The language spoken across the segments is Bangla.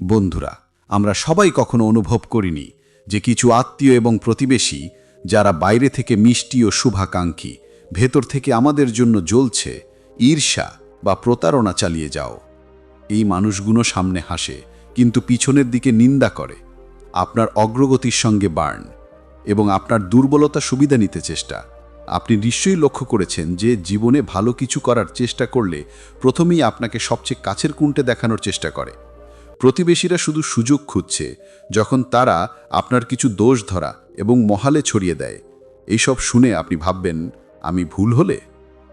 বন্ধুরা, আমরা সবাই কখনো অনুভব করিনি যে কিছু আত্মীয় এবং প্রতিবেশী যারা বাইরে থেকে মিষ্টি ও শুভাকাঙ্ক্ষী, ভেতর থেকে আমাদের জন্য জ্বলছে ঈর্ষা বা প্রতারণা চালিয়ে যাও। এই মানুষগুলো সামনে হাসে, কিন্তু পিছনের দিকে নিন্দা করে। আপনার অগ্রগতির সঙ্গে বার্ন এবং আপনার দুর্বলতা সুবিধা নিতে চেষ্টা। আপনি নিশ্চয়ই লক্ষ্য করেছেন যে জীবনে ভালো কিছু করার চেষ্টা করলে প্রথমেই আপনাকে সবচেয়ে কাছের কুণ্ঠে দেখানোর চেষ্টা করে। প্রতিবেশীরা শুধু সুযোগ খুঁজছে, যখন তারা আপনার কিছু দোষ ধরা এবং মহালে ছড়িয়ে দেয়। এইসব শুনে আপনি ভাববেন, আমি ভুল হলে?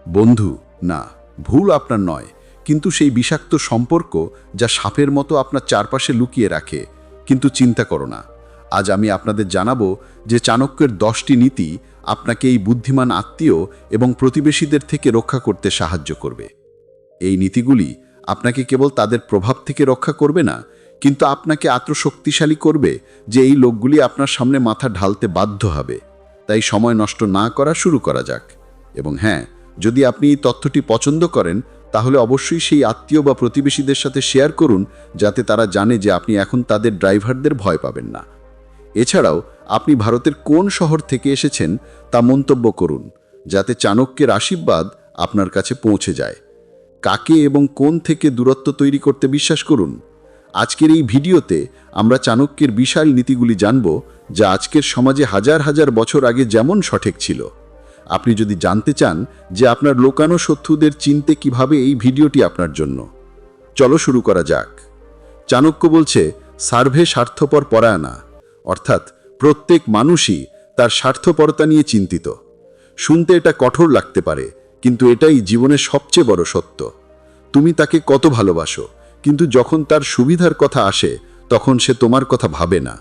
বন্ধু, না, ভুল আপনার নয়, কিন্তু সেই বিষাক্ত সম্পর্ক যা সাপের মতো আপনার চারপাশে লুকিয়ে রাখে। কিন্তু চিন্তা করো না, আজ আমি আপনাদের জানাব যে চাণক্যের দশটি নীতি আপনাকে এই বুদ্ধিমান আত্মীয় এবং প্রতিবেশীদের থেকে রক্ষা করতে সাহায্য করবে। এই নীতিগুলি আপনাকে কেবল তাদের প্রভাব থেকে রক্ষা করবে না, কিন্তু আপনাকে আত্মশক্তিশালী করবে যে এই লোকগুলি আপনার সামনে মাথা ঢালতে বাধ্য হবে। তাই সময় নষ্ট না করা শুরু করা যাক। এবং হ্যাঁ যদি আপনি এই তথ্যটি পছন্দ করেন, তাহলে অবশ্যই সেই আত্মীয় বা প্রতিবেশীদের সাথে শেয়ার করুন, যাতে তারা জানে যে আপনি এখন তাদের ড্রাইভারদের ভয় পাবেন না। এছাড়াও, আপনি ভারতের কোন শহর থেকে এসেছেন তা মন্তব্য করুন, যাতে চাণক্যের আশীর্বাদ আপনার কাছে পৌঁছে যায়। কাকে এবং কোন থেকে দূরত্ব তৈরি করতে বিশ্বাস করুন? আজকের এই ভিডিওতে আমরা চাণক্যের বিশাল নীতিগুলি জানব, যা আজকের সমাজে হাজার হাজার বছর আগে যেমন সঠিক ছিল। আপনি যদি জানতে চান যে আপনার লোকানো শত্রুদের চিনতে কীভাবে এই ভিডিওটি আপনার জন্য। চলো শুরু করা যাক। চাণক্য বলছে, সার্ভে স্বার্থপর পরায়ণা। অর্থাৎ প্রত্যেক মানুষই তার স্বার্থপরতা নিয়ে চিন্তিত। শুনতে এটা কঠোর লাগতে পারে কিন্তু এটাই জীবনের সবচেয়ে বড় সত্য। তুমি তাকে কত ভালোবাসো, কিন্তু যখন তার সুবিধার কথা আসে, তখন সে তোমার কথা ভাবে না।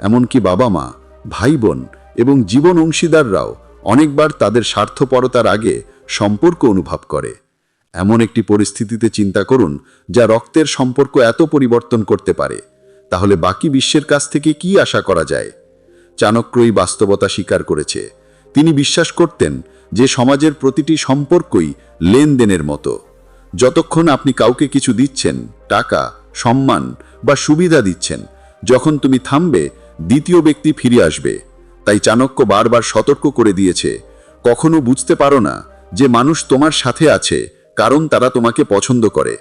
এমনকি বাবা মা, ভাই বোন এবং জীবন অংশীদাররাও অনেকবার তাদের স্বার্থপরতার আগে সম্পর্ক অনুভব করে। এমন একটি পরিস্থিতিতে চিন্তা করুন, যা রক্তের সম্পর্ক এত পরিবর্তন করতে পারে। তাহলে বাকি বিশ্বের কাছ থেকে কি আশা করা যায়? চাণক্যই বাস্তবতা স্বীকার করেছে। তিনি বিশ্বাস করতেন যে সমাজের প্রতিটি সম্পর্কই লেনদেনের মতো। যতক্ষণ আপনি কাউকে কিছু দিচ্ছেন, টাকা, সম্মান বা সুবিধা দিচ্ছেন, যখন তুমি থামবে, দ্বিতীয় ব্যক্তি ফিরে আসবে। তাই চাণক্য বারবার সতর্ক করে দিয়েছে। কখনো বুঝতে পারো না যে মানুষ তোমার সাথে আছে, কারণ তারা তোমাকে পছন্দ করে।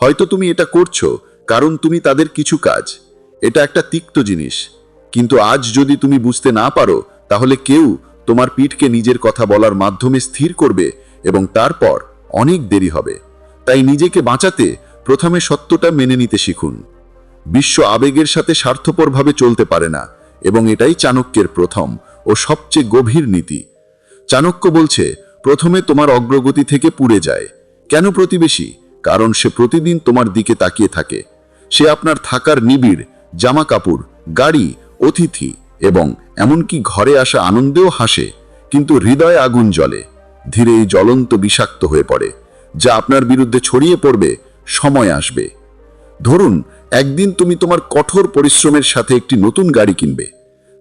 হয়তো তুমি এটা করছ, কারণ তুমি তাদের কিছু কাজ। এটা একটা তিক্ত জিনিস। কিন্তু আজ যদি তুমি বুঝতে না পারো, তাহলে কেউ তোমার পিঠকে নিজের কথা বলার মাধ্যমে স্থির করবে এবং তারপর অনেক দেরি হবে। তাই নিজেকে বাঁচাতে প্রথমে সত্যটা মেনে নিতে শিখুন। বিশ্ব আবেগের সাথে স্বার্থপরভাবে চলতে পারে না এবং এটাই চাণক্যের প্রথম ও সবচেয়ে গভীর নীতি। চাণক্য বলছে, প্রথমে তোমার অগ্রগতি থেকে পুড়ে যায়। কেন প্রতিবেশী? কারণ সে প্রতিদিন তোমার দিকে তাকিয়ে থাকে। সে আপনার থাকার নিবিড় জামা কাপড় গাড়ি, অতিথি এবং এমনকি ঘরে আসা আনন্দেও হাসে, কিন্তু হৃদয়ে আগুন জ্বলে। ধীরে জ্বলন্ত বিষাক্ত হয়ে পড়ে, যা আপনার বিরুদ্ধে ছড়িয়ে পড়বে, সময় আসবে। ধরুন, একদিন তুমি তোমার কঠোর পরিশ্রমের সাথে একটি নতুন গাড়ি কিনবে,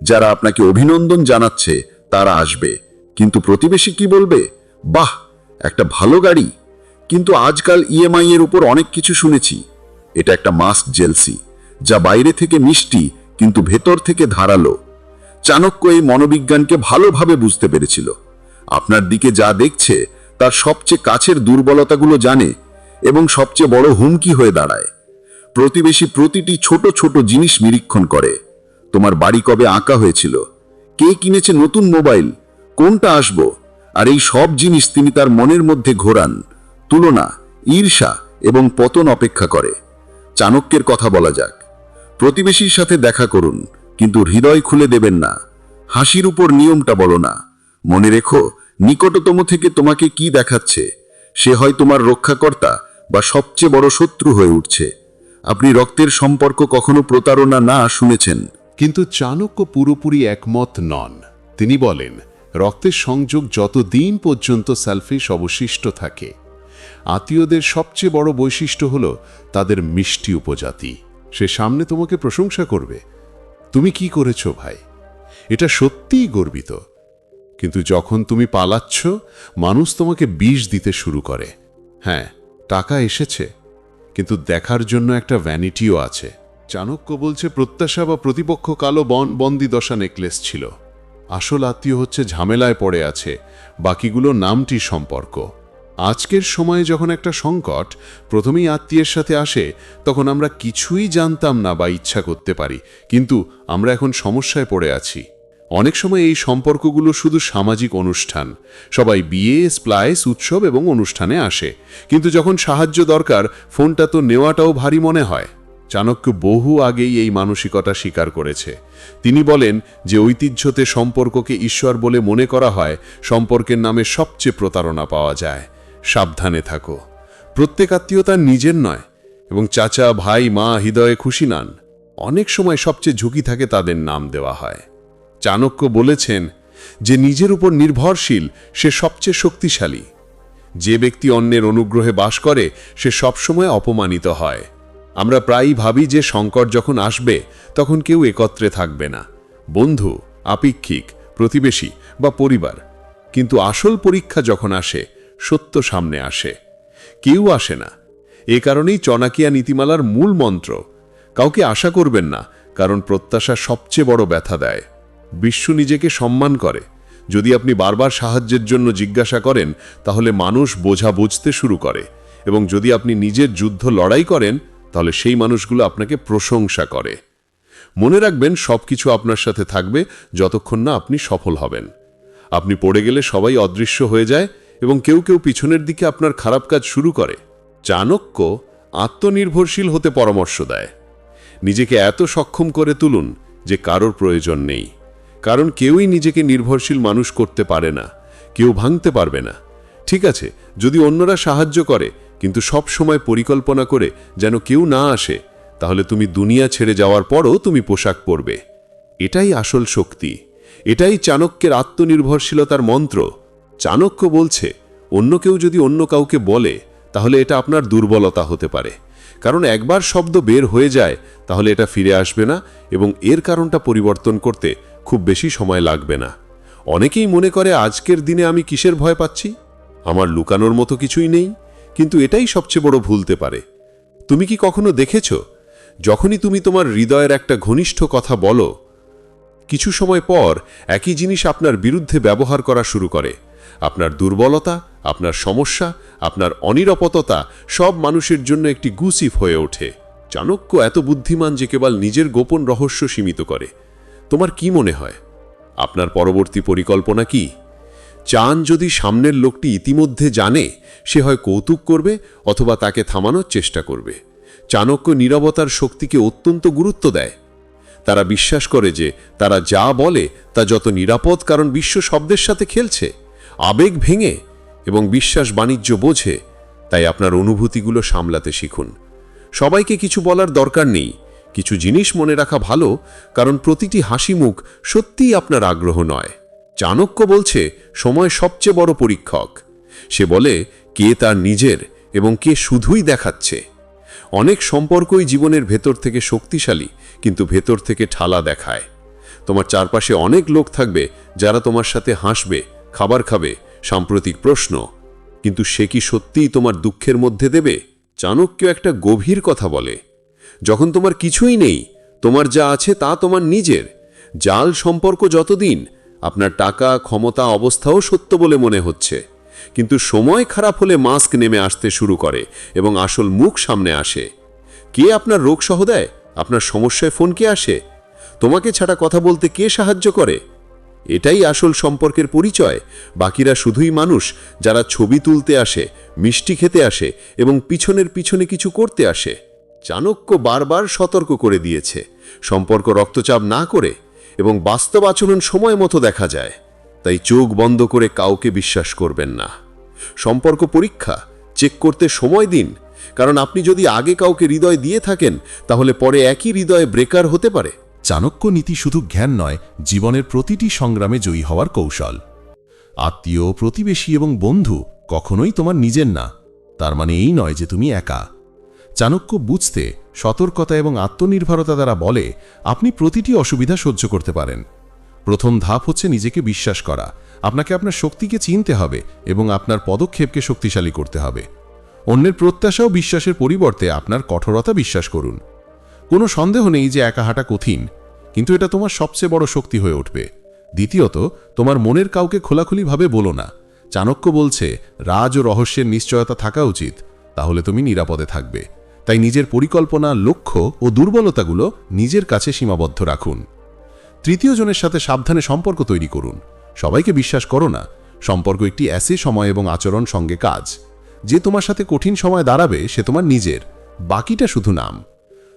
যারা আপনাকে অভিনন্দন জানাচ্ছে, তারা আসবে। কিন্তু প্রতিবেশী কি বলবে? বাহ, একটা ভালো গাড়ি। কিন্তু আজকাল ইএমআই এর উপর অনেক কিছু শুনেছি। এটা একটা মাস্ক জেলসি, যা বাইরে থেকে মিষ্টি কিন্তু ভেতর থেকে ধারালো। চাণক্য এই মনোবিজ্ঞানকে ভালোভাবে বুঝতে পেরেছিল। আপনার দিকে যা দেখছে, তার সবচেয়ে কাছের দুর্বলতাগুলো জানে এবং সবচেয়ে বড় হুমকি হয়ে দাঁড়ায়। প্রতিবেশী প্রতিটি ছোট ছোট জিনিস নিরীক্ষণ করে। তোমার বাড়ি কবে আঁকা হয়েছিল? কে কিনেছে নতুন মোবাইল? কোনটা আসব? আর এই সব জিনিস তিনি তার মনের মধ্যে ঘোরান, তুলনা, ঈর্ষা এবং পতন অপেক্ষা করে। চাণক্যের কথা বলা যাক। প্রতিবেশীর সাথে দেখা করুন, কিন্তু হৃদয় খুলে দেবেন না। হাসির উপর নিয়মটা বলো না। মনে রেখো, নিকটতম থেকে তোমাকে কি দেখাচ্ছে? সে হয় তোমার রক্ষাকর্তা বা সবচেয়ে বড় শত্রু হয়ে উঠছে। আপনি রক্তের সম্পর্ক কখনো প্রতারণা না শুনেছেন। কিন্তু চাণক্য পুরোপুরি একমত নন। তিনি বলেন, রক্তের সংযোগ যতদিন পর্যন্ত সেলফিশ অবশিষ্ট থাকে। আত্মীয়দের সবচেয়ে বড় বৈশিষ্ট্য হল তাদের মিষ্টি উপজাতি। সে সামনে তোমাকে প্রশংসা করবে। তুমি কি করেছ ভাই? এটা সত্যিই গর্বিত। কিন্তু যখন তুমি পালাচ্ছ, মানুষ তোমাকে বিষ দিতে শুরু করে। হ্যাঁ টাকা এসেছে, কিন্তু দেখার জন্য একটা ভ্যানিটিও আছে। চাণক্য বলছে, প্রত্যাশা বা প্রতিপক্ষ কালো বন, বন্দি দশা নেকলেস ছিল। আসল আত্মীয় হচ্ছে ঝামেলায় পড়ে আছে। বাকিগুলো নামটি সম্পর্ক। আজকের সময়ে যখন একটা সংকট প্রথমেই আত্মীয়ের সাথে আসে, তখন আমরা কিছুই জানতাম না বা ইচ্ছা করতে পারি। কিন্তু আমরা এখন সমস্যায় পড়ে আছি। অনেক সময় এই সম্পর্কগুলো শুধু সামাজিক অনুষ্ঠান। সবাই বিয়ে, স্প্লাইস, উৎসব এবং অনুষ্ঠানে আসে। কিন্তু যখন সাহায্য দরকার, ফোনটা তো নেওয়াটাও ভারী মনে হয়। চাণক্য বহু আগেই এই মানসিকতা স্বীকার করেছে। তিনি বলেন যে ঐতিহ্যতে সম্পর্ককে ঈশ্বর বলে মনে করা হয়, সম্পর্কের নামে সবচেয়ে প্রতারণা পাওয়া যায়। সাবধানে থাকো। প্রত্যেক আত্মীয়তার নিজের নয় এবং চাচা, ভাই, মা হৃদয়ে খুশি নান। অনেক সময় সবচেয়ে ঝুঁকি থাকে তাদের নাম দেওয়া হয়। চাণক্য বলেছেন যে নিজের উপর নির্ভরশীল, সে সবচেয়ে শক্তিশালী। যে ব্যক্তি অন্যের অনুগ্রহে বাস করে, সে সবসময় অপমানিত হয়। আমরা প্রায়ই ভাবি যে সংকট যখন আসবে, তখন কেউ একত্রে থাকবে না। বন্ধু, আপেক্ষিক, প্রতিবেশী বা পরিবার। কিন্তু আসল পরীক্ষা যখন আসে সত্য সামনে আসে। কেউ আসে না। এ কারণেই চনাকিয়া নীতিমালার মূল মন্ত্র, কাউকে আশা করবেন না, কারণ প্রত্যাশা সবচেয়ে বড় ব্যথা দেয়। বিশ্ব নিজেকে সম্মান করে। যদি আপনি বারবার সাহায্যের জন্য জিজ্ঞাসা করেন, তাহলে মানুষ বোঝা বুঝতে শুরু করে। এবং যদি আপনি নিজের যুদ্ধ লড়াই করেন, তাহলে সেই মানুষগুলো আপনাকে প্রশংসা করে। মনে রাখবেন, সবকিছু আপনার সাথে থাকবে যতক্ষণ না আপনি সফল হবেন। আপনি পড়ে গেলে সবাই অদৃশ্য হয়ে যায় এবং কেউ কেউ পিছনের দিকে আপনার খারাপ কাজ শুরু করে, চাণক্য আত্মনির্ভরশীল হতে পরামর্শ দেয়। নিজেকে এত সক্ষম করে তুলুন যে কারোর প্রয়োজন নেই। কারণ কেউই নিজেকে নির্ভরশীল মানুষ করতে পারে না, কেউ ভাঙতে পারবে না। ঠিক আছে, যদি অন্যরা সাহায্য করে, কিন্তু সব সময় পরিকল্পনা করে যেন কেউ না আসে, তাহলে তুমি দুনিয়া ছেড়ে যাওয়ার পরও তুমি পোশাক পরবে। এটাই আসল শক্তি। এটাই চাণক্যের আত্মনির্ভরশীলতার মন্ত্র। চাণক্য বলছে, অন্য কেউ যদি অন্য কাউকে বলে, তাহলে এটা আপনার দুর্বলতা হতে পারে। কারণ একবার শব্দ বের হয়ে যায়, তাহলে এটা ফিরে আসবে না এবং এর কারণটা পরিবর্তন করতে খুব বেশি সময় লাগবে না। অনেকেই মনে করে, আজকের দিনে আমি কিসের ভয় পাচ্ছি? আমার লুকানোর মতো কিছুই নেই, কিন্তু এটাই সবচেয়ে বড় ভুলতে পারে। তুমি কি কখনো দেখেছ? যখনই তুমি তোমার হৃদয়ের একটা ঘনিষ্ঠ কথা বলো, কিছু সময় পর একই জিনিস আপনার বিরুদ্ধে ব্যবহার করা শুরু করে। আপনার দুর্বলতা, আপনার সমস্যা, আপনার অনিরাপত্তা সব মানুষের জন্য একটি গুসিফ হয়ে ওঠে। চাণক্য এত বুদ্ধিমান যে কেবল নিজের গোপন রহস্য সীমিত করে। তোমার কি মনে হয়? আপনার পরবর্তী পরিকল্পনা কি? চান যদি সামনের লোকটি ইতিমধ্যে জানে সে হয় কৌতুক করবে অথবা তাকে থামানোর চেষ্টা করবে। চাণক্য নীরবতার শক্তিকে অত্যন্ত গুরুত্ব দেয়। তারা বিশ্বাস করে যে তারা যা বলে তা যত নিরাপদ কারণ বিশ্ব শব্দের সাথে খেলছে। আবেগ ভেঙে এবং বিশ্বাস বাণিজ্য বোঝে, তাই আপনার অনুভূতিগুলো সামলাতে শিখুন। সবাইকে কিছু বলার দরকার নেই, কিছু জিনিস মনে রাখা ভালো, কারণ প্রতিটি হাসি মুখ সত্যিই আপনার আগ্রহ নয়। চাণক্য বলছে, সময় সবচেয়ে বড় পরীক্ষক। সে বলে, কে তার নিজের এবং কে শুধুই দেখাচ্ছে। অনেক সম্পর্কই জীবনের ভেতর থেকে শক্তিশালী, কিন্তু ভেতর থেকে ঠালা দেখায়। তোমার চারপাশে অনেক লোক থাকবে, যারা তোমার সাথে হাসবে খাবার খাবে, সাম্প্রতিক প্রশ্ন। কিন্তু সে কি সত্যিই তোমার দুঃখের মধ্যে দেবে? চাণক্য একটা গভীর কথা বলে। যখন তোমার কিছুই নেই, তোমার যা আছে তা তোমার নিজের। জাল সম্পর্ক যতদিন, আপনার টাকা, ক্ষমতা, অবস্থাও সত্য বলে মনে হচ্ছে। কিন্তু সময় খারাপ হলে মাস্ক নেমে আসতে শুরু করে এবং আসল মুখ সামনে আসে। কে আপনার রোগ সহ দেয়? আপনার সমস্যায় ফোন কে আসে? তোমাকে ছাড়া কথা বলতে কে সাহায্য করে? এটাই আসল সম্পর্কের পরিচয়। বাকিরা শুধুই মানুষ, যারা ছবি তুলতে আসে, মিষ্টি খেতে আসে এবং পিছনের পিছনে কিছু করতে আসে। চাণক্য বারবার সতর্ক করে দিয়েছে। সম্পর্ক রক্তচাপ না করে এবং বাস্তব আচরণ সময় মতো দেখা যায়। তাই চোখ বন্ধ করে কাউকে বিশ্বাস করবেন না। সম্পর্ক পরীক্ষা, চেক করতে সময় দিন। কারণ আপনি যদি আগে কাউকে হৃদয় দিয়ে থাকেন, তাহলে পরে একই হৃদয়ে ব্রেকার হতে পারে। চাণক্য নীতি শুধু জ্ঞান নয়, জীবনের প্রতিটি সংগ্রামে জয়ী হওয়ার কৌশল। আত্মীয়, প্রতিবেশী এবং বন্ধু কখনোই তোমার নিজের না, তার মানে এই নয় যে তুমি একা। চাণক্য বুঝতে, সতর্কতা এবং আত্মনির্ভরতা দ্বারা বলে, আপনি প্রতিটি অসুবিধা সহ্য করতে পারেন। প্রথম ধাপ হচ্ছে নিজেকে বিশ্বাস করা। আপনাকে আপনার শক্তিকে চিনতে হবে এবং আপনার পদক্ষেপকে শক্তিশালী করতে হবে। অন্যের প্রত্যাশা ও বিশ্বাসের পরিবর্তে আপনার কঠোরতা বিশ্বাস করুন। কোনো সন্দেহ নেই যে একা হাঁটা কঠিন, কিন্তু এটা তোমার সবচেয়ে বড় শক্তি হয়ে উঠবে। দ্বিতীয়ত, তোমার মনের কাউকে খোলাখুলিভাবে বলো না। চাণক্য বলছে, রাজ ও রহস্যের নিশ্চয়তা থাকা উচিত, তাহলে তুমি নিরাপদে থাকবে। তাই নিজের পরিকল্পনা, লক্ষ্য ও দুর্বলতাগুলো নিজের কাছে সীমাবদ্ধ রাখুন। তৃতীয় জনের সাথে সাবধানে সম্পর্ক তৈরি করুন। সবাইকে বিশ্বাস করো না, সম্পর্ক একটি অ্যাসে সময় এবং আচরণ সঙ্গে কাজ। যে তোমার সাথে কঠিন সময় দাঁড়াবে, সে তোমার নিজের, বাকিটা শুধু নাম।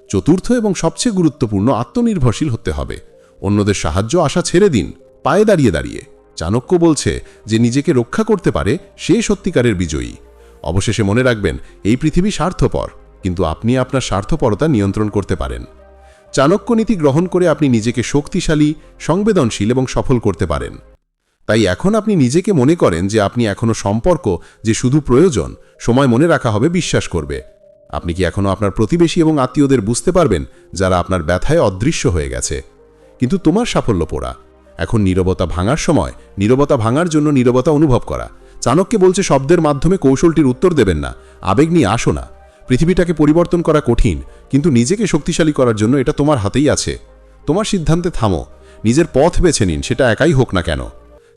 চতুর্থ এবং সবচেয়ে গুরুত্বপূর্ণ আত্মনির্ভরশীল হতে হবে। অন্যদের সাহায্য আশা ছেড়ে দিন, পায়ে দাঁড়িয়ে দাঁড়িয়ে। চাণক্য বলছে যে নিজেকে রক্ষা করতে পারে সে সত্যিকারের বিজয়ী। অবশেষে মনে রাখবেন, এই পৃথিবী স্বার্থপর, কিন্তু আপনি আপনার স্বার্থপরতা নিয়ন্ত্রণ করতে পারেন। চাণক্য নীতি গ্রহণ করে আপনি নিজেকে শক্তিশালী, সংবেদনশীল এবং সফল করতে পারেন। তাই এখন আপনি নিজেকে মনে করেন যে আপনি এখনও সম্পর্ক যে শুধু প্রয়োজন, সময় মনে রাখা হবে, বিশ্বাস করবে। আপনি কি এখনও আপনার প্রতিবেশী এবং আত্মীয়দের বুঝতে পারবেন যারা আপনার ব্যথায় অদৃশ্য হয়ে গেছে? কিন্তু তোমার সাফল্য পোড়া। এখন নীরবতা ভাঙার সময় নীরবতা ভাঙার জন্য নীরবতা অনুভব করা। চাণক্যে বলছে, শব্দের মাধ্যমে কৌশলটির উত্তর দেবেন না। আবেগ নিয়ে আসো না। পৃথিবীটাকে পরিবর্তন করা কঠিন, কিন্তু নিজেকে শক্তিশালী করার জন্য এটা তোমার হাতেই আছে। তোমার সিদ্ধান্তে থামো। নিজের পথ বেছে নিন, সেটা একাই হোক না কেন।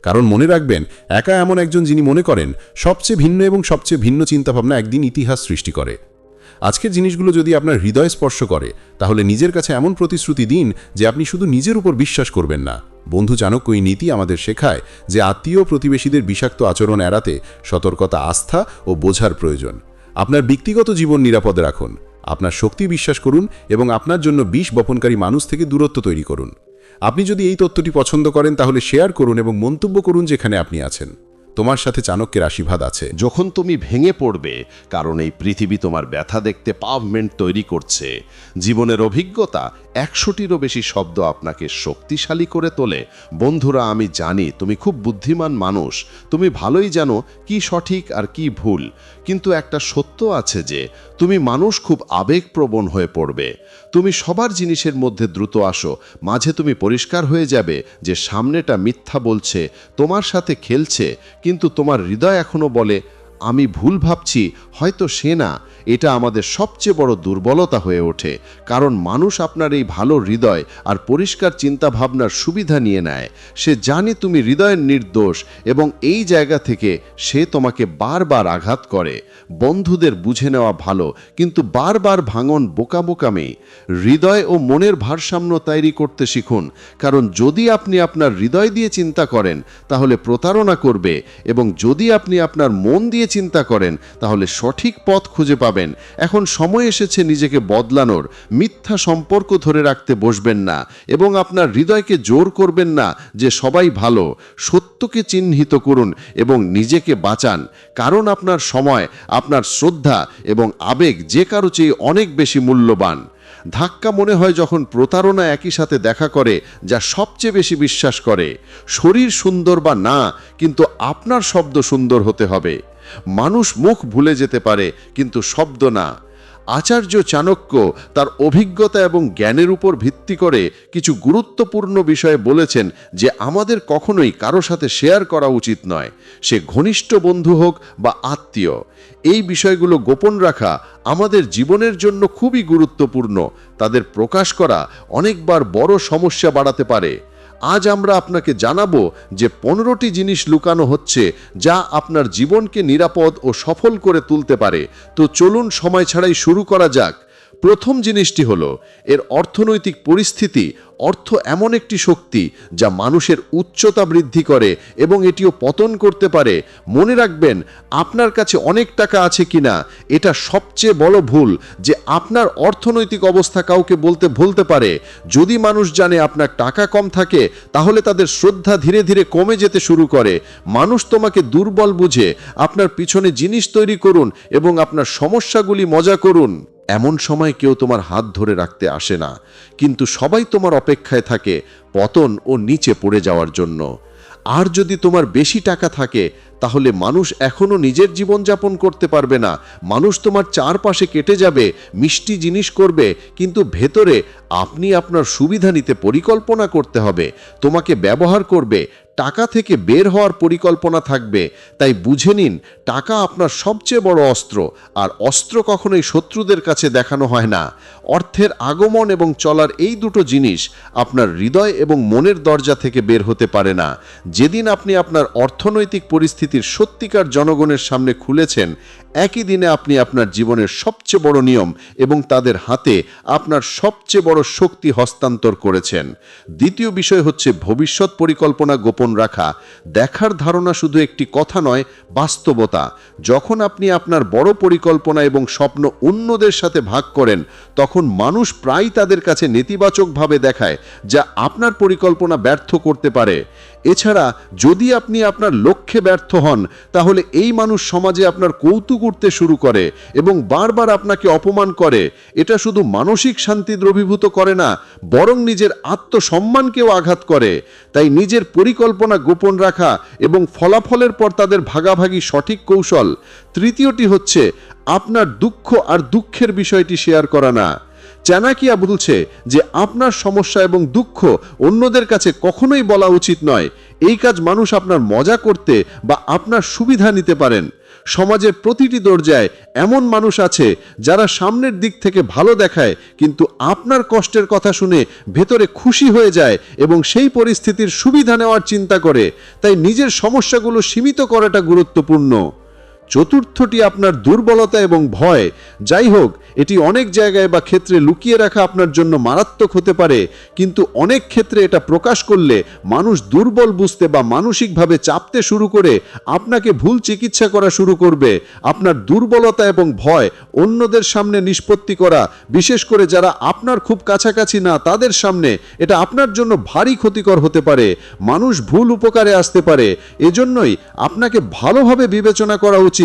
কারণ মনে রাখবেন, একা এমন একজন যিনি মনে করেন, সবচেয়ে ভিন্ন এবং সবচেয়ে ভিন্ন চিন্তাভাবনা একদিন ইতিহাস সৃষ্টি করে। আজকের জিনিসগুলো যদি আপনার হৃদয় স্পর্শ করে, তাহলে নিজের কাছে এমন প্রতিশ্রুতি দিন যে আপনি শুধু নিজের উপর বিশ্বাস করবেন না। বন্ধু চাণক্য এই নীতি আমাদের শেখায় যে আত্মীয় প্রতিবেশীদের বিষাক্ত আচরণ এড়াতে সতর্কতা, আস্থা ও বোঝার প্রয়োজন। আপনার ব্যক্তিগত জীবন নিরাপদে রাখুন। আপনার শক্তি বিশ্বাস করুন এবং আপনার জন্য বিষ বপনকারী মানুষ থেকে দূরত্ব তৈরি করুন। আপনি যদি এই তথ্যটি পছন্দ করেন, তাহলে শেয়ার করুন এবং মন্তব্য করুন যেখানে আপনি আছেন। তোমার সাথে চাণক্যের আশীর্বাদ আছে। যখন তুমি ভেঙে পড়বে, কারণ এই পৃথিবী তোমার ব্যথা দেখতে পাভমেন্ট তৈরি করছে। জীবনের অভিজ্ঞতা একশোটিরও বেশি শব্দ আপনাকে শক্তিশালী করে তোলে। বন্ধুরা, আমি জানি তুমি খুব বুদ্ধিমান মানুষ। তুমি ভালোই জানো কি সঠিক আর কি ভুল। কিন্তু একটা সত্য আছে যে, তুমি মানুষ খুব আবেগপ্রবণ হয়ে পড়বে। তুমি সবার জিনিসের মধ্যে দ্রুত আসো। মাঝে তুমি পরিষ্কার হয়ে যাবে যে সামনেটা মিথ্যা বলছে, তোমার সাথে খেলছে, কিন্তু তোমার হৃদয় এখনও বলে আমি ভুল ভাবছি, হয়তো সে না। এটা আমাদের সবচেয়ে বড় দুর্বলতা হয়ে ওঠে, কারণ মানুষ আপনার এই ভালো হৃদয় আর পরিষ্কার চিন্তা ভাবনার সুবিধা নিয়ে নেয়। সে জানে তুমি হৃদয়ের নির্দোষ এবং এই জায়গা থেকে সে তোমাকে বারবার আঘাত করে। বন্ধুদের বুঝে নেওয়া ভালো, কিন্তু বারবার ভাঙন বোকা বোকামি হৃদয় ও মনের ভারসাম্য তৈরি করতে শিখুন, কারণ যদি আপনি আপনার হৃদয় দিয়ে চিন্তা করেন, তাহলে প্রতারণা করবে এবং যদি আপনি আপনার মন দিয়ে চিন্তা করেন, তাহলে সঠিক পথ খুঁজে পাবেন। এখন সময় এসেছে নিজেকে বদলানোর, মিথ্যা সম্পর্ক ধরে রাখতে বসবেন না এবং আপনার হৃদয়কে জোর করবেন না যে সবাই ভালো, সত্যকে চিহ্নিত করুন এবং নিজেকে বাঁচান। কারণ আপনার সময়, আপনার শ্রদ্ধা এবং আবেগ যে কারও চেয়ে অনেক বেশি মূল্যবান। ধাক্কা মনে হয় যখন প্রতারণা একই সাথে দেখা করে, যা সবচেয়ে বেশি বিশ্বাস করে। শরীর সুন্দর বা না, কিন্তু আপনার শব্দ সুন্দর হতে হবে। মানুষ মুখ ভুলে যেতে পারে, কিন্তু শব্দ না। আচার্য চাণক্য তার অভিজ্ঞতা এবং জ্ঞানের উপর ভিত্তি করে কিছু গুরুত্বপূর্ণ বিষয়ে বলেছেন যে আমাদের কখনোই কারও সাথে শেয়ার করা উচিত নয়। সে ঘনিষ্ঠ বন্ধু হোক বা আত্মীয়। এই বিষয়গুলো গোপন রাখা আমাদের জীবনের জন্য খুবই গুরুত্বপূর্ণ। তাদের প্রকাশ করা অনেকবার বড় সমস্যা বাড়াতে পারে। আজ আমরা আপনাকে জানাব যে পনেরোটি জিনিস লুকানো হচ্ছে যা আপনার জীবনকে নিরাপদ ও সফল করে তুলতে পারে। তো চলুন সময় ছাড়াই শুরু করা যাক। প্রথম জিনিসটি হলো, এর অর্থনৈতিক পরিস্থিতি, অর্থ এমন একটি শক্তি যা মানুষের উচ্চতা বৃদ্ধি করে এবং এটিও পতন করতে পারে। মনে রাখবেন, আপনার কাছে অনেক টাকা আছে কিনা, এটা সবচেয়ে বড় ভুল যে আপনার অর্থনৈতিক অবস্থা কাউকে বলতে ভুলতে পারে। যদি মানুষ জানে আপনার টাকা কম থাকে, তাহলে তাদের শ্রদ্ধা ধীরে ধীরে কমে যেতে শুরু করে। মানুষ তোমাকে দুর্বল বুঝে, আপনার পিছনে জিনিস তৈরি করুন এবং আপনার সমস্যাগুলি মজা করুন। এমন সময় কেউ তোমার হাত ধরে রাখতে আসে না। কিন্তু সবাই তোমার অপেক্ষায় থাকে পতন ও নিচে পড়ে যাওয়ার জন্য। আর যদি তোমার বেশি টাকা থাকে, তাহলে মানুষ এখনও নিজের জীবনযাপন করতে পারবে না। মানুষ তোমার চারপাশে কেটে যাবে, মিষ্টি জিনিস করবে, কিন্তু ভেতরে আপনি আপনার সুবিধা নিতে পরিকল্পনা করতে হবে। তোমাকে ব্যবহার করবে টাকা থেকে বের হওয়ার পরিকল্পনা থাকবে, তাই বুঝে নিন টাকা আপনার সবচেয়ে বড় অস্ত্র, আর অস্ত্র কখনোই শত্রুদের কাছে দেখানো হয় না। অর্থের আগমন এবং চলার এই দুটো জিনিস আপনার হৃদয় এবং মনের দরজা থেকে বের হতে পারে না। যেদিন আপনি আপনার অর্থনৈতিক পরিস্থিতির সত্যিকার জনগণের সামনে খুলেছেন, একই দিনে আপনি আপনার জীবনের সবচেয়ে বড় নিয়ম এবং তাদের হাতে আপনার সবচেয়ে বড় শক্তি হস্তান্তর করেছেন। দ্বিতীয় বিষয় হচ্ছে ভবিষ্যৎ পরিকল্পনা গোপন রাখা। দেখার ধারণা শুধু একটি কথা নয়, বাস্তবতা। যখন আপনি আপনার বড় পরিকল্পনা এবং স্বপ্ন অন্যদের সাথে ভাগ করেন, তখন মানুষ প্রায় তাদের কাছে নেতিবাচকভাবে দেখায়, যা আপনার পরিকল্পনা ব্যর্থ করতে পারে। এছাড়া যদি আপনি আপনার লক্ষ্যে ব্যর্থ হন, তাহলে এই মানুষ সমাজে আপনার কৌতুক উঠতে শুরু করে এবং বারবার আপনাকে অপমান করে। এটা শুধু মানসিক শান্তি দ্রবীভূত করে না, বরং নিজের আত্মসম্মানকেও আঘাত করে। তাই নিজের পরিকল্পনা গোপন রাখা এবং ফলাফলের পর তাদের ভাগাভাগি সঠিক কৌশল। তৃতীয়টি হচ্ছে, আপনার দুঃখ আর দুঃখের বিষয়টি শেয়ার করা না। চানাকিয়া বলছে যে আপনার সমস্যা এবং দুঃখ অন্যদের কাছে কখনোই বলা উচিত নয়? এই কাজ মানুষ আপনার মজা করতে বা আপনার সুবিধা নিতে পারেন। সমাজের প্রতিটি দরজায় এমন মানুষ আছে যারা সামনের দিক থেকে ভালো দেখায়, কিন্তু আপনার কষ্টের কথা শুনে ভেতরে খুশি হয়ে যায় এবং সেই পরিস্থিতির সুবিধা নেওয়ার চিন্তা করে। তাই নিজের সমস্যাগুলো সীমিত করাটা গুরুত্বপূর্ণ। চতুর্থটি আপনার দুর্বলতা এবং ভয়। যাই হোক এটি অনেক জায়গায় বা ক্ষেত্রে লুকিয়ে রাখা আপনার জন্য মারাত্মক হতে পারে, কিন্তু অনেক ক্ষেত্রে এটা প্রকাশ করলে মানুষ দুর্বল বুঝতে বা মানসিকভাবে চাপতে শুরু করে, আপনাকে ভুল চিকিৎসা করা শুরু করবে। আপনার দুর্বলতা এবং ভয় অন্যদের সামনে নিষ্পত্তি করা, বিশেষ করে যারা আপনার খুব কাছাকাছি না, তাদের সামনে এটা আপনার জন্য ভারী ক্ষতিকর হতে পারে। মানুষ ভুল উপকারে আসতে পারে। এজন্যই আপনাকে ভালোভাবে বিবেচনা করা উচিত।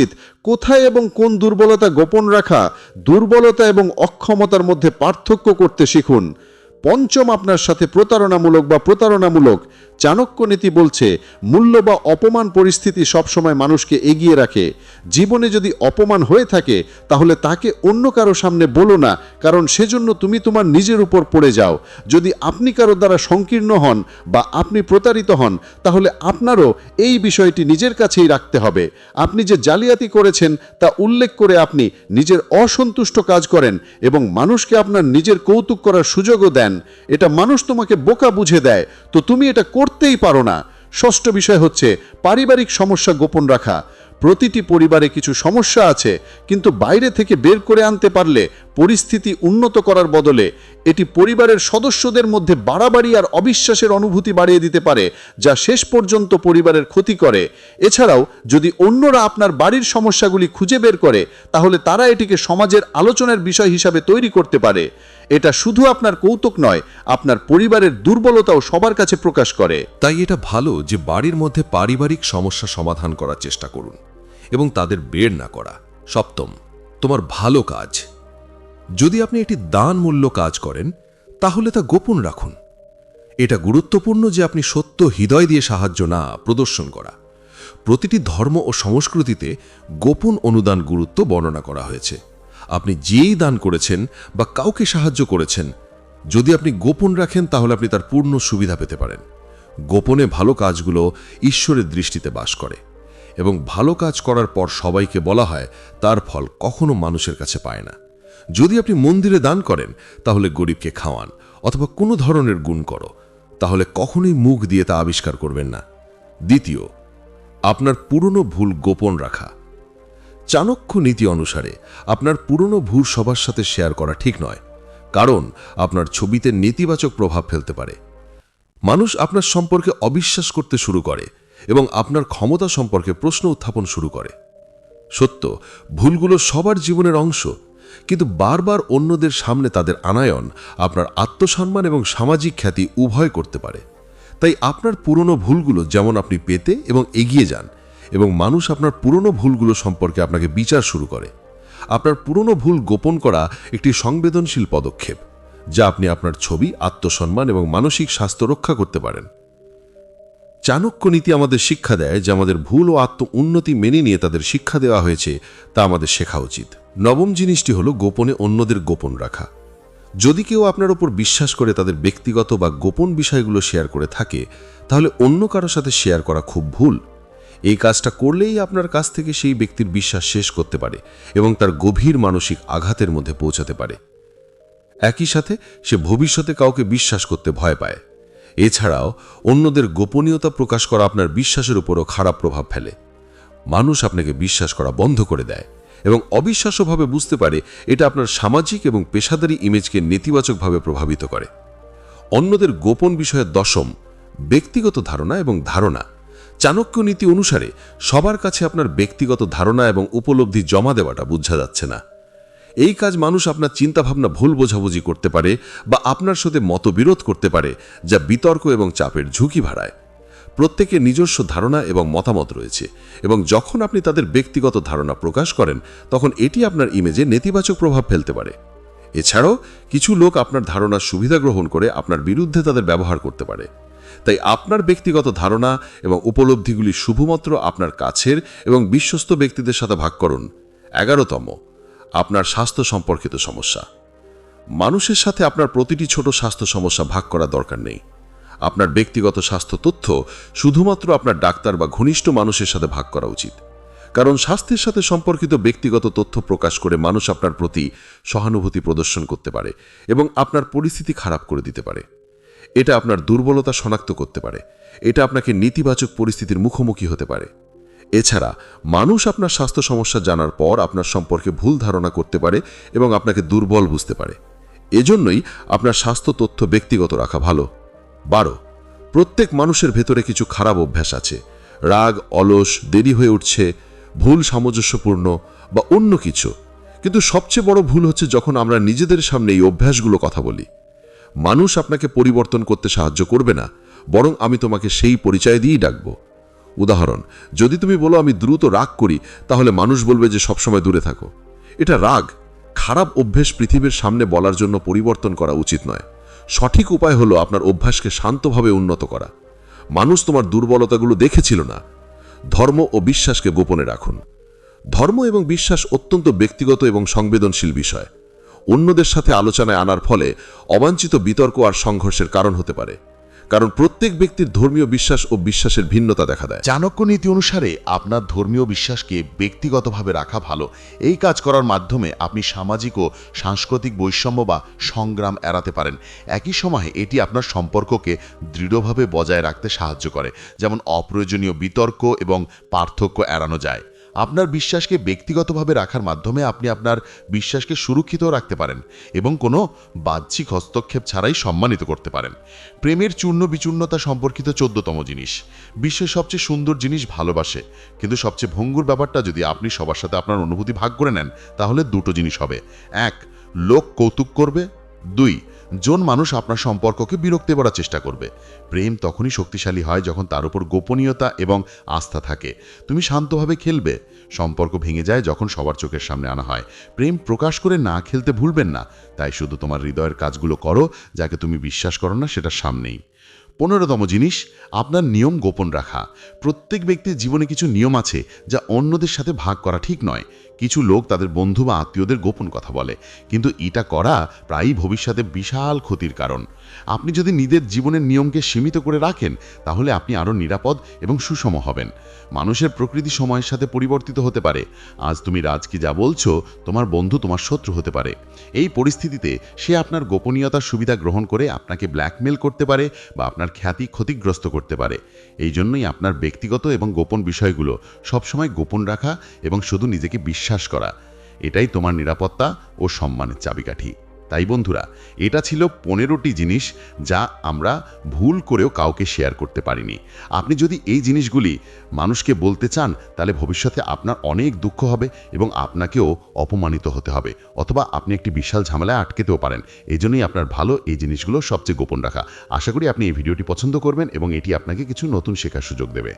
কোথায় এবং কোন দুর্বলতা গোপন রাখা, দুর্বলতা এবং অক্ষমতার মধ্যে পার্থক্য করতে শিখুন। পঞ্চম আপনার সাথে প্রতারণামূলক বা প্রতারণামূলক চাণক্য নীতি বলছে, মূল্য বা অপমান পরিস্থিতি সবসময় মানুষকে এগিয়ে রাখে। জীবনে যদি অপমান হয়ে থাকে, তাহলে তাকে অন্য কারও সামনে বলো না, কারণ সেজন্য তুমি তোমার নিজের উপর পড়ে যাও। যদি আপনি কারও দ্বারা সংকীর্ণ হন বা আপনি প্রতারিত হন, তাহলে আপনারও এই বিষয়টি নিজের কাছেই রাখতে হবে। আপনি যে জালিয়াতি করেছেন, তা উল্লেখ করে আপনি নিজের অসন্তুষ্ট কাজ করেন এবং মানুষকে আপনার নিজের কৌতুক করার সুযোগও দেন। এটা মানুষ তোমাকে বোকা বুঝে দেয়। তো তুমি এটা করতেই পারো না। ষষ্ঠ বিষয় হচ্ছে পারিবারিক সমস্যা গোপন রাখা। প্রতিটি পরিবারে কিছু সমস্যা আছে, কিন্তু বাইরে থেকে বের করে আনতে পারলে পরিস্থিতি উন্নত করার বদলে এটি পরিবারের সদস্যদের মধ্যে বাড়াবাড়ি আর অবিশ্বাসের অনুভূতি বাড়িয়ে দিতে পারে, যা শেষ পর্যন্ত পরিবারের ক্ষতি করে। এছাড়াও, যদি অন্যরা আপনার বাড়ির সমস্যাগুলি খুঁজে বের করে, তাহলে তারা এটিকে সমাজের আলোচনার বিষয় হিসাবে তৈরি করতে পারে। এটা শুধু আপনার কৌতুক নয়, আপনার পরিবারের দুর্বলতাও সবার কাছে প্রকাশ করে। তাই এটা ভালো যে বাড়ির মধ্যে পারিবারিক সমস্যা সমাধান করার চেষ্টা করুন এবং তাদের বের না করা। সপ্তম, তোমার ভালো কাজ। যদি আপনি একটি দান মূল্য কাজ করেন, তাহলে তা গোপন রাখুন। এটা গুরুত্বপূর্ণ যে আপনি সত্য হৃদয় দিয়ে সাহায্য না, প্রদর্শন করা। প্রতিটি ধর্ম ও সংস্কৃতিতে গোপন অনুদান গুরুত্ব বর্ণনা করা হয়েছে। আপনি যেই দান করেছেন বা কাউকে সাহায্য করেছেন, যদি আপনি গোপন রাখেন, তাহলে আপনি তার পূর্ণ সুবিধা পেতে পারেন। গোপনে ভালো কাজগুলো ঈশ্বরের দৃষ্টিতে বাস করে এবং ভালো কাজ করার পর সবাইকে বলা হয়, তার ফল কখনো মানুষের কাছে পায় না। যদি আপনি মন্দিরে দান করেন, তাহলে গরিবকে খাওয়ান অথবা কোনো ধরনের গুণ করো, তাহলে কখনোই মুখ দিয়ে তা আবিষ্কার করবেন না। দ্বিতীয়, আপনার পুরনো ভুল গোপন রাখা। চাণক্য নীতি অনুসারে আপনার পুরনো ভুল সবার সাথে শেয়ার করা ঠিক নয়, কারণ আপনার ছবিতে নেতিবাচক প্রভাব ফেলতে পারে। মানুষ আপনার সম্পর্কে অবিশ্বাস করতে শুরু করে এবং আপনার ক্ষমতা সম্পর্কে প্রশ্ন উত্থাপন শুরু করে। সত্য, ভুলগুলো সবার জীবনের অংশ, কিন্তু বারবার অন্যদের সামনে তাদের আনায়ন আপনার আত্মসম্মান এবং সামাজিক খ্যাতি উভয় করতে পারে। তাই আপনার পুরনো ভুলগুলো যেমন আপনি পেতে এবং এগিয়ে যান এবং মানুষ আপনার পুরনো ভুলগুলো সম্পর্কে আপনাকে বিচার শুরু করে। আপনার পুরনো ভুল গোপন করা একটি সংবেদনশীল পদক্ষেপ, যা আপনি আপনার ছবি, আত্মসম্মান এবং মানসিক স্বাস্থ্য রক্ষা করতে পারেন। চাণক্য নীতি আমাদের শিক্ষা দেয় যে আমাদের ভুল ও আত্ম উন্নতি মেনে নিয়ে তাদের শিক্ষা দেওয়া হয়েছে, তা আমাদের শেখা উচিত। নবম জিনিসটি হলো গোপনে অন্যদের গোপন রাখা। যদি কেউ আপনার ওপর বিশ্বাস করে তাদের ব্যক্তিগত বা গোপন বিষয়গুলো শেয়ার করে থাকে, তাহলে অন্য কারও সাথে শেয়ার করা খুব ভুল। এই কাজটা করলেই আপনার কাছ থেকে সেই ব্যক্তির বিশ্বাস শেষ করতে পারে এবং তার গভীর মানসিক আঘাতের মধ্যে পৌঁছাতে পারে। একই সাথে সে ভবিষ্যতে কাউকে বিশ্বাস করতে ভয় পায়। এছাড়াও অন্যদের গোপনীয়তা প্রকাশ করা আপনার বিশ্বাসের উপরও খারাপ প্রভাব ফেলে। মানুষ আপনাকে বিশ্বাস করা বন্ধ করে দেয় এবং অবিশ্বাস্যভাবে বুঝতে পারে এটা আপনার সামাজিক এবং পেশাদারী ইমেজকে নেতিবাচকভাবে প্রভাবিত করে। অন্যদের গোপন বিষয়ের দশম ব্যক্তিগত ধারণা এবং ধারণা। চাণক্য নীতি অনুসারে সবার কাছে আপনার ব্যক্তিগত ধারণা এবং উপলব্ধি জমা দেওয়াটা বোঝা যাচ্ছে না। এই কাজ মানুষ আপনার চিন্তাভাবনা ভুল বোঝাবুঝি করতে পারে বা আপনার সাথে মতবিরোধ করতে পারে, যা বিতর্ক এবং চাপের ঝুঁকি ভাড়ায় প্রত্যেকের নিজস্ব ধারণা এবং মতামত রয়েছে এবং যখন আপনি তাদের ব্যক্তিগত ধারণা প্রকাশ করেন, তখন এটি আপনার ইমেজে নেতিবাচক প্রভাব ফেলতে পারে। এছাড়াও, কিছু লোক আপনার ধারণার সুবিধা গ্রহণ করে আপনার বিরুদ্ধে তাদের ব্যবহার করতে পারে। তাই আপনার ব্যক্তিগত ধারণা এবং উপলব্ধিগুলি শুধুমাত্র আপনার কাছের এবং বিশ্বস্ত ব্যক্তিদের সাথে ভাগ করুন। এগারোতম, আপনার স্বাস্থ্য সম্পর্কিত সমস্যা। মানুষের সাথে আপনার প্রতিটি ছোট স্বাস্থ্য সমস্যা ভাগ করা দরকার নেই। আপনার ব্যক্তিগত স্বাস্থ্য তথ্য শুধুমাত্র আপনার ডাক্তার বা ঘনিষ্ঠ মানুষের সাথে ভাগ করা উচিত। কারণ স্বাস্থ্যের সাথে সম্পর্কিত ব্যক্তিগত তথ্য প্রকাশ করে মানুষ আপনার প্রতি সহানুভূতি প্রদর্শন করতে পারে এবং আপনার পরিস্থিতি খারাপ করে দিতে পারে। এটা আপনার দুর্বলতা শনাক্ত করতে পারে। এটা আপনাকে নেতিবাচক পরিস্থিতির মুখোমুখি হতে পারে। এছাড়া, মানুষ আপনার স্বাস্থ্য সমস্যা জানার পর আপনার সম্পর্কে ভুল ধারণা করতে পারে এবং আপনাকে দুর্বল বুঝতে পারে। এজন্যই আপনার স্বাস্থ্য তথ্য ব্যক্তিগত রাখা ভালো। বারো, প্রত্যেক মানুষের ভেতরে কিছু খারাপ অভ্যাস আছে। রাগ, অলস, দেরি হয়ে উঠছে, ভুল সামঞ্জস্যপূর্ণ বা অন্য কিছু। কিন্তু সবচেয়ে বড় ভুল হচ্ছে যখন আমরা নিজেদের সামনে এই অভ্যাসগুলো কথা বলি। মানুষ আপনাকে পরিবর্তন করতে সাহায্য করবে না, বরং আমি তোমাকে সেই পরিচয় দিয়েই ডাকবো। উদাহরণ, যদি তুমি বলো আমি দ্রুত রাগ করি, তাহলে মানুষ বলবে যে সবসময় দূরে থাকো। এটা রাগ, খারাপ অভ্যেস পৃথিবীর সামনে বলার জন্য পরিবর্তন করা উচিত নয়। সঠিক উপায় হলো আপনার অভ্যাসকে শান্তভাবে উন্নত করা। মানুষ তোমার দুর্বলতাগুলো দেখেছিল না। ধর্ম ও বিশ্বাসকে গোপনে রাখুন। ধর্ম এবং বিশ্বাস অত্যন্ত ব্যক্তিগত এবং সংবেদনশীল বিষয়। অন্যদের সাথে আলোচনায় আনার ফলে অবাঞ্ছিত বিতর্ক আর সংঘর্ষের কারণ হতে পারে। কারণ প্রত্যেক ব্যক্তির ধর্মীয় বিশ্বাস ও বিশ্বাসের ভিন্নতা দেখা দেয়। চাণক্য নীতি অনুসারে আপনার ধর্মীয় বিশ্বাসকে ব্যক্তিগতভাবে রাখা ভালো। এই কাজ করার মাধ্যমে আপনি সামাজিক ও সাংস্কৃতিক বৈষম্য বা সংগ্রাম এড়াতে পারেন। একই সময়ে এটি আপনার সম্পর্ককে দৃঢ়ভাবে বজায় রাখতে সাহায্য করে। যেমন অপ্রয়োজনীয় বিতর্ক এবং পার্থক্য এড়ানো যায়। আপনার বিশ্বাসকে ব্যক্তিগতভাবে রাখার মাধ্যমে আপনি আপনার বিশ্বাসকে সুরক্ষিত রাখতে পারেন এবং কোনো বাহ্যিক হস্তক্ষেপ ছাড়াই সম্মানিত করতে পারেন। প্রেমের চূর্ণ বিচূর্ণতা সম্পর্কিত চোদ্দতম জিনিস। বিশ্বের সবচেয়ে সুন্দর জিনিস ভালোবাসে। কিন্তু সবচেয়ে ভঙ্গুর ব্যাপারটা যদি আপনি সবার সাথে আপনার অনুভূতি ভাগ করে নেন, তাহলে দুটো জিনিস হবে। এক, লোক কৌতুক করবে। দুই জন মানুষ আপনার সম্পর্ককে বিরক্তি করার চেষ্টা করবে। প্রেম তখনই শক্তিশালী হয় যখন তার উপর গোপনীয়তা এবং আস্থা থাকে। তুমি শান্তভাবে খেলবে। সম্পর্ক ভেঙে যায় যখন সবার চোখের সামনে আনা হয়। প্রেম প্রকাশ করে না খেলতে ভুলবেন না। তাই শুধু তোমার হৃদয়ের কাজগুলো করো, যাকে তুমি বিশ্বাস করো না সেটা সামনেই। পনেরোতম জিনিস, আপনার নিয়ম গোপন রাখা। প্রত্যেক ব্যক্তির জীবনে কিছু নিয়ম আছে যা অন্যদের সাথে ভাগ করা ঠিক নয়। কিছু লোক তাদের বন্ধু বা আত্মীয়দের গোপন কথা বলে। কিন্তু এটা করা প্রায়ই ভবিষ্যতে বিশাল ক্ষতির কারণ। আপনি যদি নিজের জীবনের নিয়মকে সীমিত করে রাখেন, তাহলে আপনি আরও নিরাপদ এবং সুষম হবেন। মানুষের প্রকৃতি সময়ের সাথে পরিবর্তিত হতে পারে। আজ তুমি রাজকে যা বলছো, তোমার বন্ধু তোমার শত্রু হতে পারে। এই পরিস্থিতিতে সে আপনার গোপনীয়তার সুবিধা গ্রহণ করে আপনাকে ব্ল্যাকমেল করতে পারে বা আপনার খ্যাতি ক্ষতিগ্রস্ত করতে পারে। এই জন্যই আপনার ব্যক্তিগত এবং গোপন বিষয়গুলো সবসময় গোপন রাখা এবং শুধু নিজেকে বিশ্বাস করা। এটাই তোমার নিরাপত্তা ও সম্মানের চাবিকাঠি। তাই বন্ধুরা, এটা ছিল পনেরোটি জিনিস যা আমরা ভুল করেও কাউকে শেয়ার করতে পারিনি। আপনি যদি এই জিনিসগুলি মানুষকে বলতে চান, তাহলে ভবিষ্যতে আপনার অনেক দুঃখ হবে এবং আপনাকেও অপমানিত হতে হবে অথবা আপনি একটি বিশাল ঝামেলায় আটকেতেও পারেন। এই জন্যই আপনার ভালো এই জিনিসগুলো সবচেয়ে গোপন রাখা। আশা করি আপনি এই ভিডিওটি পছন্দ করবেন এবং এটি আপনাকে কিছু নতুন শেখার সুযোগ দেবে।